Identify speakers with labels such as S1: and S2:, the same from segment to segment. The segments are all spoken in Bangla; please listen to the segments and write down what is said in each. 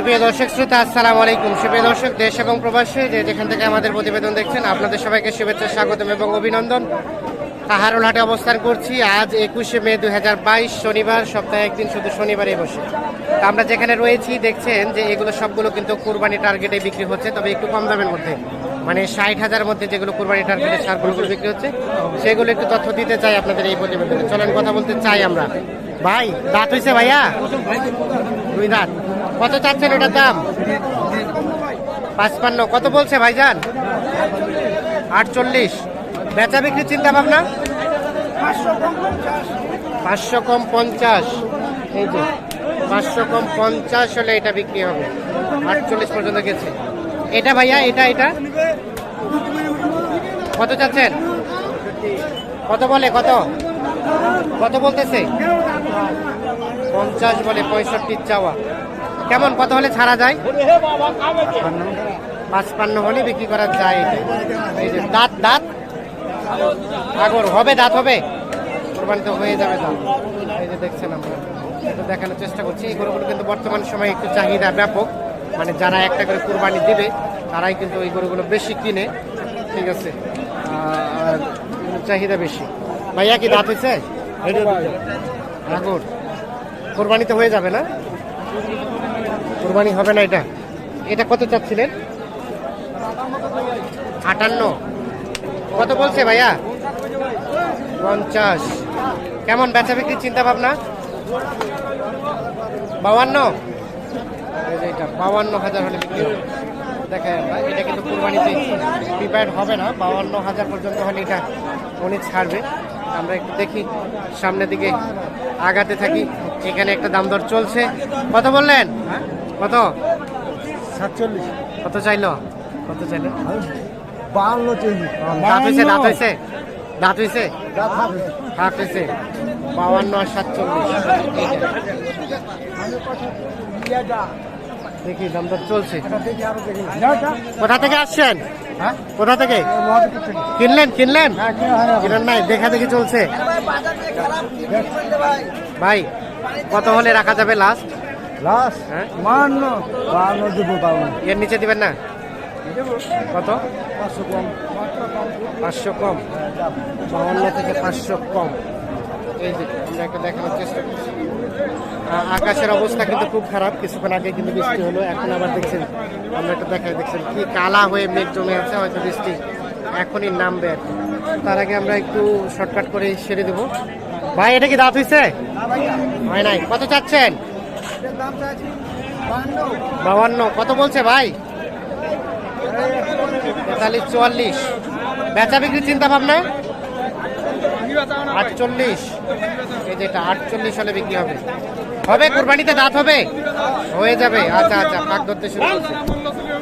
S1: সুপ্রিয় দর্শক, শ্রোতা, আসসালামু আলাইকুম। সুপ্রিয় দর্শক, দেশ এবং প্রবাসী যে যেখান থেকে আমাদের প্রতিবেদন দেখছেন, আপনাদের সবাইকে শুভেচ্ছা, স্বাগতম এবং অভিনন্দন। কাহারুল হাটে অবস্থান করছি আজ একুশে মে দু হাজার বাইশ, শনিবার, সপ্তাহে একদিন শুধু শনিবারে বসে। তো আমরা যেখানে রয়েছি, দেখছেন যে এগুলো সবগুলো কিন্তু কুরবানি টার্গেটে বিক্রি হচ্ছে, তবে একটু কম দামের মধ্যে। মানে ষাট হাজার মধ্যে যেগুলো কুরবানি টার্গেটে সারগুলো বিক্রি হচ্ছে, সেগুলো একটু তথ্য দিতে চাই আপনাদের এই প্রতিবেদনে। চলেন, কথা বলতে চাই আমরা। ভাই, দাঁত হয়েছে ভাইয়া? দুই দাঁত। কত চাচ্ছেন ওটার দাম? পাঁচপান্ন। কত বলছে ভাইজান? আটচল্লিশ। বেচা বিক্রির চিন্তা ভাবনা পাঁচশো কম পঞ্চাশ। এই যে, পাঁচশো কম পঞ্চাশ হলে এটা বিক্রি হবে। আটচল্লিশ পর্যন্ত গেছে। এটা ভাইয়া, এটা এটা? কত চাচ্ছেন? কত বলে, কত? কত বলতেছে? পঞ্চাশ বলে পঁয়ষট্টি চাওয়া। কেমন? কত হলে ছাড়া যায়? পাঁচপান্ন হলে? বিক্রি করা যায় এই যে দাঁত দাঁত? আগর হবে দাঁত হবে? কোরবানি তো হয়ে যাবে দাঁত। এই যে দেখছেন আমরা এটা দেখানোর চেষ্টা করছি। এই গরুগুলো কিন্তু বর্তমান সময়ে একটু চাহিদা ব্যাপক। মানে যারা একটা করে কোরবানি দিবে তারাই কিন্তু ওই গরুগুলো বেশি কিনে। ঠিক আছে। চাহিদা বেশি। ভাইয়া কি দাঁত হয়েছে? আগর। কোরবানি তো হয়ে যাবে না? কোরবানি হবে না এটা? এটা কত চাচ্ছিলেন? আটান্ন। কত বলছে ভাইয়া? পঞ্চাশ। কেমন বেচা বিক্রির চিন্তা ভাবনা? বাউান্ন? এটা, বাউান্ন হাজার হলে বিক্রি হবে। দেখেন এটা কিন্তু কুরবানিতে প্রিপেয়ার্ড হবে না। বাউান্ন হাজার পর্যন্ত হলে এটা উনি ছাড়বে। আমরা একটু দেখি, সামনের দিকে আগাতে থাকি। এখানে একটা দাম দর চলছে। কথা বললেন? কত?
S2: সাতচল্লিশ।
S1: কত চাইলো? কত চাইলো?
S2: বাহান্ন চল্লিশ
S1: দাঁত হয়েছে দাঁত হয়েছে? দাঁত হয়েছে?
S2: দাঁত
S1: হয়েছে। বাউান্ন আর সাতচল্লিশ। দেখি দাম দর চলছে। কোথা থেকে আসছেন?
S2: হ্যাঁ?
S1: কোথা থেকে? কিনলেন কিনলেন?
S2: হ্যাঁ।
S1: কিনেন নাই দেখা দেখি চলছে। ভাই কত হলে রাখা যাবে লাস্ট
S2: লাস্ট বাহান্ন বাহান্ন দেবো বাহান্ন
S1: এর নিচে দিবেন না? কত?
S2: পাঁচশো কম।
S1: পাঁচশো কম। বাউন্ন থেকে পাঁচশো কম। এই যে আমরা একটা দেখানোর চেষ্টা করছি। আকাশের অবস্থা কিন্তু খুব খারাপ। কিছুক্ষণ আগে কিন্তু বৃষ্টি হলো এখন আবার দেখছেন আমরা একটা দেখাই দেখছেন কি কালা হয়ে মেঘ জমে আছে হয়তো বৃষ্টি এখনই নামবে আর তার আগে আমরা একটু শর্টকাট করে সেরে দেবো। ভাই এটা কি দাঁত হয়েছে হয় নাই। কত চাচ্ছেন? বাউান্ন কত বলছে ভাই? তেতাল্লিশ চুয়াল্লিশ। বেচা বিক্রির চিন্তা ভাবনা? আটচল্লিশ। এই যেটা আটচল্লিশ হলে বিক্রি হবে। হবে? কোরবানিতে দাঁত হবে? হয়ে যাবে। আচ্ছা আচ্ছা পাক ধরতে শুরু করছে।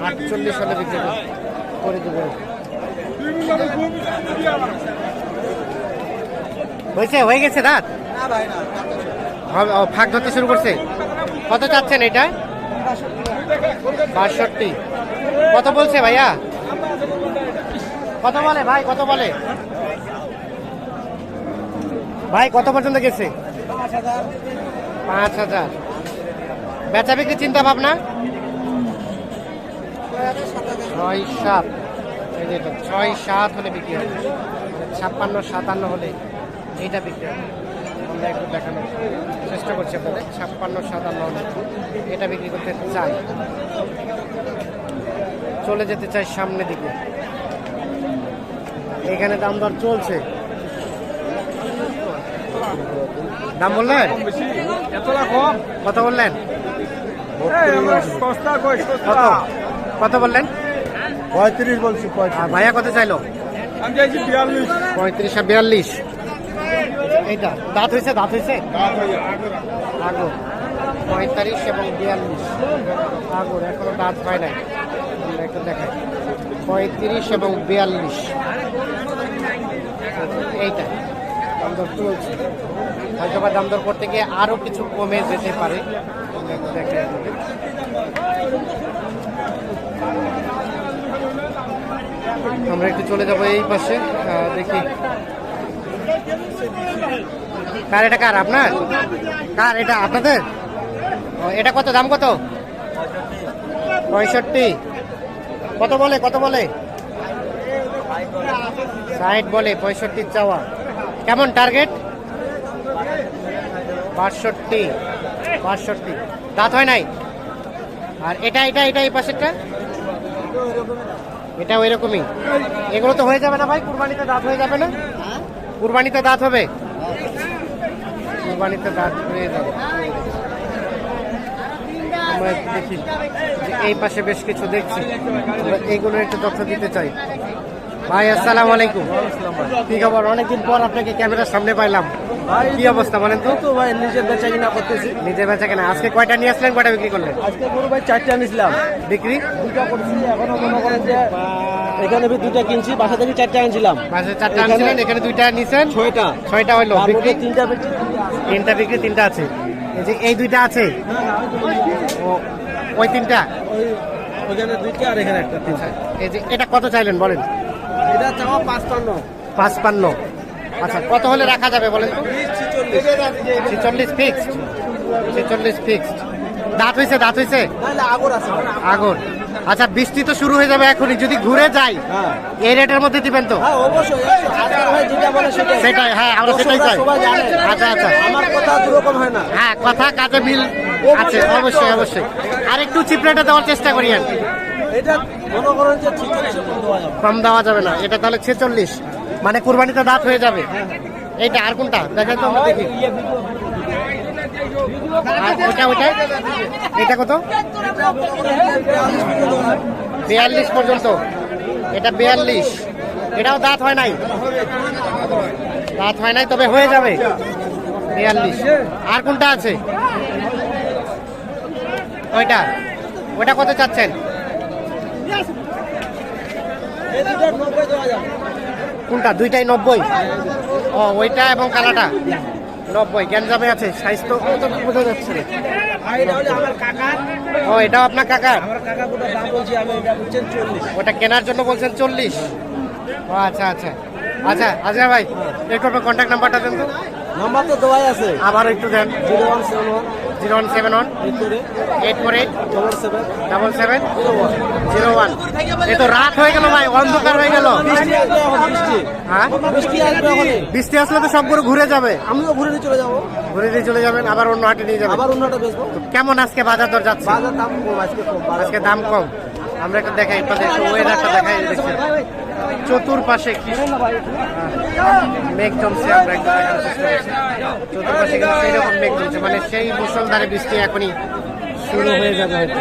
S1: আটচল্লিশ হলে বিক্রি হবে। করে দেবো। হয়েছে? হয়ে গেছে দাঁত? ফাঁক ধরতে শুরু করছে? কত চাচ্ছেন এটা? বাষট্টি। কত বলছে ভাইয়া? কত বলে ভাই? কত বলে? ভাই, কত পর্যন্ত গেছে? পাঁচ হাজার। বেচা বিক্রি চিন্তা ভাবনা? ছয় সাত। ছয় সাত হলে বিক্রি হবে। ছাপ্পান্ন সাতান্ন হলে এইটা বিক্রি হবে। আমরা একটু দেখানোর চেষ্টা করছি আপনাদের। ছাপ্পান্ন সাতান্ন এটা বিক্রি করতে চাই। চলে যেতে চাই সামনের দিকে। এখানে দাম দর চলছে। দাম বললেন? কত বললেন?
S2: এই, সস্তা কই
S1: কত? বললেন?
S2: পঁয়ত্রিশ বলছি
S1: ভাইয়া কত চাইলো?
S2: বিয়াল্লিশ।
S1: পঁয়ত্রিশ আর বিয়াল্লিশ। এইটা দাঁত হয়েছে দাঁত হয়েছে? আগর পঁয়তাল্লিশ এবং বিয়াল্লিশ। আগর এখনও দাঁত হয় নাই। একটু দেখাই। পঁয়ত্রিশ এবং বিয়াল্লিশ। এইটা দাম দর চলছে হয়তো বা দাম দর করতে গিয়ে আরও কিছু কমে যেতে পারে। আমরা একটু আমরা একটু চলে যাব এই পাশে। দেখি। কার এটা কার আপনার? কার এটা আপনাদের? ও, এটা কত দাম কত? পঁয়ষট্টি। কত বলে কত বলে? ষাট বলে পঁয়ষট্টি চাওয়া। কেমন টার্গেট বাষট্টি বাষট্টি। দাঁত হয় নাই? আর এটা এটা এটা এই পাশেরটা? এটা ওই রকমই। এগুলো তো হয়ে যাবে না ভাই কুরবানিতে দাঁত হয়ে যাবে না? কুরবানিতে দাঁত হবে? কুরবানিতে দাঁত হয়ে যাবে। দেখি এই পাশে বেশ কিছু দেখছি। আমরা এইগুলোর একটু তথ্য দিতে চাই। ভাই, আসসালামু আলাইকুম। কি খবর? অনেকদিন পর আপনাকে ক্যামেরার সামনে পাইলাম। কি অবস্থা বলেন তো?
S2: তো ভাই নিজের বেচা কিনা করতেছি।
S1: নিজে বেচা কেনা। আজকে কয়টা নিয়ে আসলেন কয়টা বিক্রি করলেন?
S2: আজকে গরু ভাই চারটে আনিছিলাম।
S1: বিক্রি?
S2: দুটা করছি এখনও মনে করেন যে এখানে আমি দুটা কিনছি বাসা থেকে চারটে আনছিলাম।
S1: মাঝে চারটা আনছিলেন এখানে দুইটা নিছেন?
S2: ছয়টা।
S1: ছয়টা হইল বিক্রি?
S2: তিনটা বেচছি
S1: তিনটা বিক্রি তিনটা আছে। এই যে এই দুইটা আছে? ও ওই তিনটা?
S2: ওই ওখানে দুইটা আর এখানে একটা তিনটা।
S1: এই যে এটা কত চাইলেন বলেন?
S2: এটা চাওয়া পাঁচপান্ন।
S1: পাঁচপান্ন। আচ্ছা কত হলে রাখা যাবে বলেন তো? ছেচল্লিশ ফিক্সড ছেচল্লিশ ফিক্সড দাঁত হয়েছে দাঁত হয়েছে
S2: আগর।
S1: আচ্ছা বৃষ্টি তো শুরু হয়ে যাবে এখনই। যদি ঘুরে যাই এই রেটের মধ্যে দিবেন তো?
S2: সেটাই
S1: হ্যাঁ আমরা সেটাই চাই। আচ্ছা আচ্ছা।
S2: আমার কথা দুরকম হয় না
S1: হ্যাঁ কথা কাজে মিল আছে অবশ্যই অবশ্যই। আর একটু চিপ রেটে দেওয়ার চেষ্টা করি আর
S2: কম দেওয়া যাবে
S1: না এটা তাহলে ছেচল্লিশ। মানে কুরবানিতে দাঁত হয়ে যাবে। এইটা আর কোনটা? দেখাই তো আমরা দেখি। ওটা ওটা এটা কত? বিয়াল্লিশ পর্যন্ত। এটা বিয়াল্লিশ। এটাও দাঁত হয় নাই। দাঁত হয় নাই, তবে হয়ে যাবে। বিয়াল্লিশ। আর কোনটা আছে? ওইটা? ওটা কত চাচ্ছেন? কোনটা? দুইটাই নব্বই? ও ওইটা এবং কালাটা? নব্বই। গ্যাঞ্জামে আছে। সাইজ তো বোঝা যাচ্ছে ও এটাও আপনার কাকার?
S2: কাকা
S1: ওটা কেনার জন্য বলছেন চল্লিশ। ও আচ্ছা আচ্ছা। আচ্ছা আচ্ছা ভাই আপনার কন্ট্যাক্ট নাম্বারটা দেন তো।
S2: নাম্বার তো দেওয়াই আছে।
S1: আবার একটু দেন।
S2: Zero one seven one.
S1: Zero one seven one
S2: eight
S1: four eight
S2: double seven
S1: double seven
S2: zero one.
S1: এ তো রাত হয়ে গেল ভাই অন্ধকার হয়ে গেল।
S2: বৃষ্টি
S1: হ্যাঁ? আসলে তো সবগুলো ঘুরে যাবে।
S2: আমিও ঘুরে নিয়ে চলে যাব।
S1: ঘুরে দিয়ে চলে যাবেন আবার অন্য হাটে নিয়ে যাবেন।
S2: আবার অন্যটা বেচবো।
S1: কেমন আজকে বাজার দর যাচ্ছে?
S2: বাজার দাম কম আজকে কম
S1: আজকে দাম কম। আমরা একটু দেখাই ওয়েদারটা দেখাই দেখছি চতুর্পাশে মেঘ জমছে চতুর্পাশে কিন্তু সেই রকম মেঘ জমছে মানে সেই মুসলধারে বৃষ্টি এখনই শুরু হয়ে যাবে হয়তো।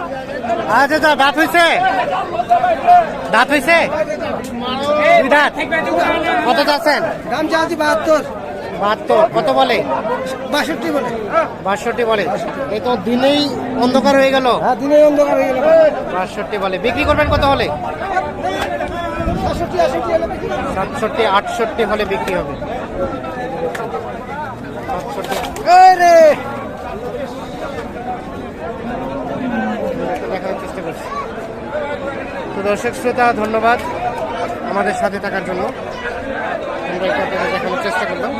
S1: আচ্ছা আচ্ছা দাঁত হয়েছে দাঁত হয়েছে দুই দাঁত। কত যাচ্ছেন
S2: দাম চাচ্ছি বাহাত্তর।
S1: বাহাত্তর। কত বলে?
S2: বাষট্টি বলে।
S1: বাষট্টি বলে। এই তো দিনেই অন্ধকার হয়ে গেল।
S2: হ্যাঁ দিনে অন্ধকার হয়ে গেল।
S1: বাষট্টি বলে। বিক্রি করবেন কত হলে। সাতষট্টি আটষট্টি হলে বিক্রি হবে। সাতষট্টি
S2: এই রে
S1: একটু দেখার চেষ্টা করছি তো দর্শক শ্রোতা ধন্যবাদ আমাদের সাথে থাকার জন্য। দেখানোর চেষ্টা করলাম।